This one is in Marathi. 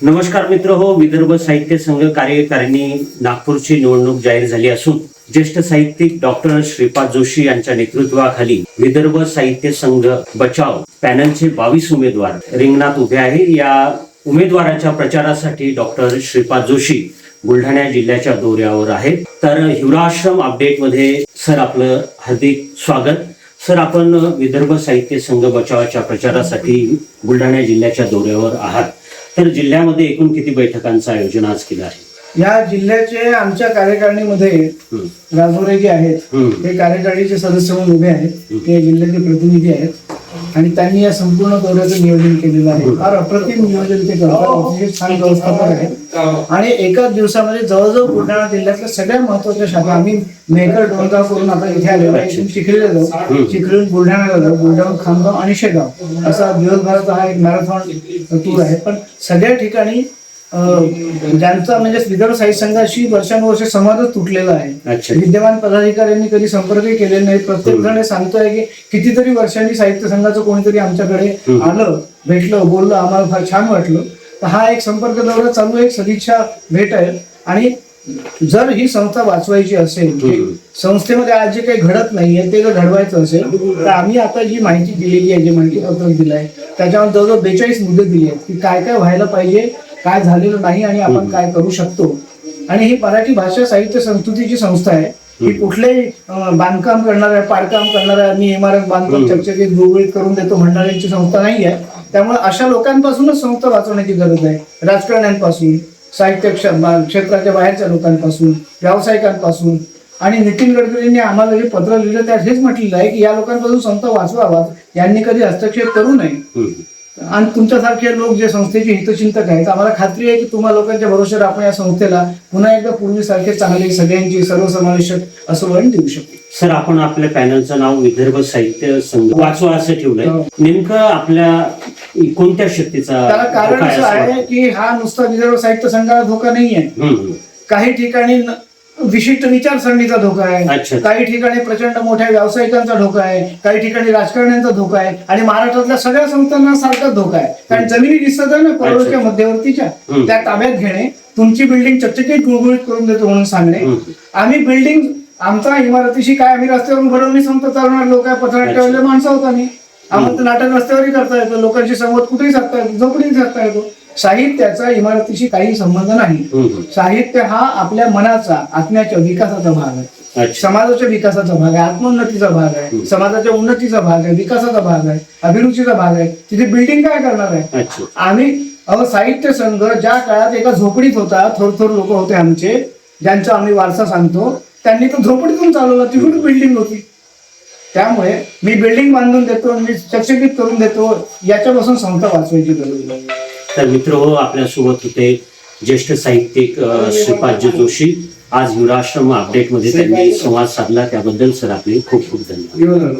नमस्कार मित्र हो विदर्भ साहित्य संघ कार्यकारिणी नागपूरची निवडणूक जाहीर झाली असून ज्येष्ठ साहित्यिक डॉक्टर श्रीपाद जोशी यांच्या नेतृत्वाखाली विदर्भ साहित्य संघ बचाव पॅनलचे बावीस उमेदवार रिंगणात उभे आहे या उमेदवाराच्या प्रचारासाठी डॉक्टर श्रीपाद जोशी बुलढाणा जिल्ह्याच्या दौऱ्यावर आहेत. तर हिवराश्रम अपडेटमध्ये सर आपलं हार्दिक स्वागत. सर आपण विदर्भ साहित्य संघ बचावाच्या प्रचारासाठी बुलढाणा जिल्ह्याच्या दौऱ्यावर आहात. तर जिल्ह्यामध्ये एकूण किती बैठकांचं आयोजन आज केलं आहे? या जिल्ह्याचे आमच्या कार्यकारिणीमध्ये राजोरे जे आहेत. ते कार्यकारिणीचे सदस्य म्हणून उभे आहेत. ते जिल्ह्याचे प्रतिनिधी आहेत. आणि त्यांनी या संपूर्ण दौऱ्याचं नियोजन केलेलं आहे. फार अप्रतिम नियोजन ते करतात. अतिशय छान व्यवस्थापक आहेत आणि एकाच दिवसामध्ये जवळजवळ बुलढाणा जिल्ह्यातल्या सगळ्या महत्त्वाच्या शाखा आम्ही मेकर डोंगराव करून आता इथे आलेलो आहे. इथून चिखलीला जाऊ. चिखलीहून बुलढाण्याला जाऊ. बुलढाणा खामगाव आणि शेगाव. असा दिवसभराचा हा एक मॅरेथॉन टूर आहे. पण सगळ्या ठिकाणी ज्यांचा म्हणजे विदर्भ साहित्य संघाशी वर्षानुवर्ष संवादच तुटलेला आहे. विद्यमान पदाधिकाऱ्यांनी कधी संपर्कही केलेले नाही. प्रत्येक जण सांगतोय की कितीतरी वर्षांनी साहित्य संघाचं कोणीतरी आमच्याकडे आलं भेटलं बोललं आम्हाला फार छान वाटलं. तर हा एक संपर्क दौरा चालू एक सदिच्छा भेट आहे. आणि जर ही संस्था वाचवायची असेल की संस्थेमध्ये आज जे काही घडत नाहीये ते जर घडवायचं असेल तर आम्ही आता जी माहिती दिलेली आहे जे माहिती पत्रक दिलं आहे त्याच्यावर जवळजवळ बेचाळीस मुद्दे दिले आहेत की काय काय व्हायला पाहिजे काय झालेलं नाही आणि आपण काय करू शकतो. आणि ही मराठी भाषा साहित्य संस्कृतीची संस्था आहे. ही कुठलेही बांधकाम करणाऱ्या पाडकाम करणाऱ्या मी इमारत बांधकाम चकचकीत गुळगुळीत करून देतो म्हणणाऱ्यांची संस्था नाही आहे. त्यामुळे अशा लोकांपासूनच संस्था वाचवण्याची गरज आहे. राजकारण्यांपासून साहित्य क्षेत्राच्या बाहेरच्या लोकांपासून व्यावसायिकांपासून आणि नितीन गडकरींनी आम्हाला जे पत्र लिहिलं त्यात हेच म्हटलेलं आहे की या लोकांपासून संस्था वाचवावा यांनी कधी हस्तक्षेप करू नये. आणि तुमच्यासारखे लोक जे संस्थेचे हितचिंतक आहेत आम्हाला खात्री आहे की तुम्हा लोकांच्या भरोश्यावर आपण या संस्थेला पुन्हा एकदा पूर्वीसारखे चांगले सगळ्यांची सर्वसमावेशक असं वळण देऊ शकतो सर आपण आपल्या पॅनलचं नाव विदर्भ साहित्य संघ वाचवा असं ठेवलंय हो. नेमकं आपल्या कोणत्या शक्तीचा त्याला कारण असं आहे? की हा नुसता विदर्भ साहित्य संघाला धोका नाही आहे. काही ठिकाणी विशिष्ट विचारसरणीचा धोका आहे. काही ठिकाणी प्रचंड मोठ्या व्यावसायिकांचा धोका आहे काही ठिकाणी राजकारण्यांचा धोका आहे आणि महाराष्ट्रातल्या सगळ्या संस्थांना सारखाच धोका आहे. कारण जमिनी दिसत आहे ना परवडच्या मध्यवर्तीच्या. त्या ताब्यात घेणे तुमची बिल्डिंग चकचकीत गुळगुळीत करून देतो म्हणून सांगणे. आम्ही बिल्डिंग आमचा इमारतीशी काय आम्ही रस्त्यावरून घडवणी संत चालवणार लोक आहे पत्रात ठेवलेले माणसं होत आम्ही. आम्हाला नाटक रस्त्यावरही करता येतं लोकांशी संवाद कुठेही साधता येतो झोपडीही साधता येतो. साहित्याचा इमारतीशी काही संबंध नाही. साहित्य हा आपल्या मनाचा आत्म्याच्या विकासाचा भाग आहे. समाजाच्या विकासाचा भाग आहे आत्मोन्नतीचा भाग आहे समाजाच्या उन्नतीचा भाग आहे विकासाचा भाग आहे अभिरुचीचा भाग आहे. तिथे बिल्डिंग काय करणार आहे? आम्ही अहो साहित्य संघ ज्या काळात एका झोपडीत होता थोर थोर लोक होते आमचे ज्यांचा आम्ही वारसा सांगतो त्यांनी तो झोपडीतून चालवला तिकडून बिल्डिंग होती. त्यामुळे मी बिल्डिंग बांधून देतो मी चकचकीत करून देतो याच्यापासून संस्था वाचवायची गरज नाही. तर मित्र हो आपल्यासोबत होते ज्येष्ठ साहित्यिक श्रीपाद श्रीपादजी जोशी. आज युवराश्रम अपडेटमध्ये त्यांनी संवाद साधला. त्याबद्दल सर आपले खूप खूप धन्यवाद.